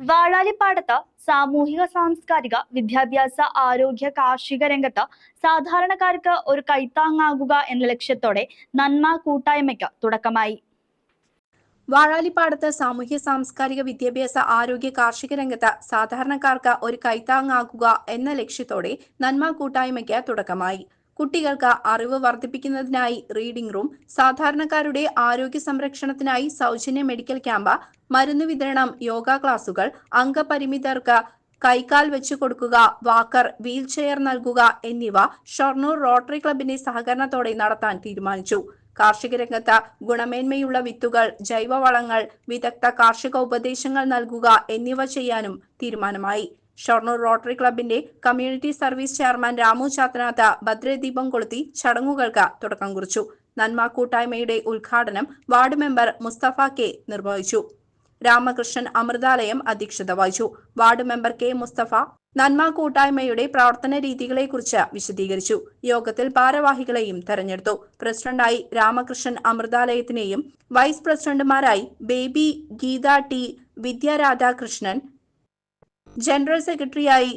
വാഴാലിപ്പാടത്ത് സാമൂഹിക സാംസ്കാരിക വിദ്യാഭ്യാസ ആരോഗ്യ കാർഷിക രംഗത്ത് സാധാരണക്കാർക്ക് ഒരു കൈത്താങ്ങാകുക എന്ന ലക്ഷ്യത്തോടെ നന്മ കൂട്ടായ്മയ്ക്ക് തുടക്കമായി. വാഴാലിപ്പാടത്ത് സാമൂഹ്യ സാംസ്കാരിക വിദ്യാഭ്യാസ ആരോഗ്യ കാർഷിക രംഗത്ത് സാധാരണക്കാർക്ക് ഒരു കൈത്താങ്ങാകുക എന്ന ലക്ഷ്യത്തോടെ നന്മ കൂട്ടായ്മയ്ക്ക് തുടക്കമായി. കുട്ടികൾക്ക് അറിവ് വർദ്ധിപ്പിക്കുന്നതിനായി റീഡിംഗ് റൂം സാധാരണക്കാരുടെ ആരോഗ്യ സംരക്ഷണത്തിനായി സൗജന്യ മെഡിക്കൽ ക്യാമ്പ് മരുന്ന് വിതരണം യോഗ ക്ലാസുകൾ അംഗപരിമിതർക്ക് കൈക്കാൽ വെച്ചു കൊടുക്കുക വാക്കർ വീൽ ചെയർ നൽകുക എന്നിവ ഷൊർണൂർ റോട്ടറി ക്ലബിന്റെ സഹകരണത്തോടെ നടത്താൻ തീരുമാനിച്ചു. കാർഷിക രംഗത്ത് ഗുണമേന്മയുള്ള വിത്തുകൾ ജൈവവളങ്ങൾ വിദഗ്ധ കാർഷിക ഉപദേശങ്ങൾ നൽകുക എന്നിവ ചെയ്യാനും തീരുമാനമായി. ഷൊർണൂർ റോട്ടറി ക്ലബിന്റെ community service chairman Ramu Chathanatha ഭദ്രദീപം കൊളുത്തി ചടങ്ങുകൾക്ക് തുടക്കം കുറിച്ചു. നന്മ കൂട്ടായ്മയുടെ ഉദ്ഘാടനം വാർഡ് മെമ്പർ മുസ്തഫ കെ നിർവഹിച്ചു. രാമകൃഷ്ണൻ അമൃതാലയം അധ്യക്ഷത വഹിച്ചു. വാർഡ് മെമ്പർ കെ മുസ്തഫ നന്മ കൂട്ടായ്മയുടെ പ്രവർത്തന രീതികളെക്കുറിച്ച് വിശദീകരിച്ചു. യോഗത്തിൽ ഭാരവാഹികളെയും തെരഞ്ഞെടുത്തു. പ്രസിഡന്റായി രാമകൃഷ്ണൻ അമൃതാലയത്തിനെയും വൈസ് പ്രസിഡന്റുമാരായി ബേബി ഗീത ടി വിദ്യ രാധാകൃഷ്ണൻ ജനറൽ സെക്രട്ടറിയായി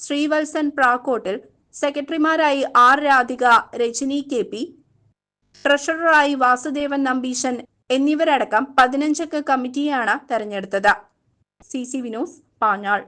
Sreevalsan പ്രാക്കോട്ടിൽ സെക്രട്ടറിമാരായി R Radhika Rajani K P ട്രഷററായി Vasudevan Nambeesan എന്നിവരടക്കം പതിനഞ്ചംഗ കമ്മിറ്റിയാണ് തെരഞ്ഞെടുത്തത്. C C Vinos Panjal.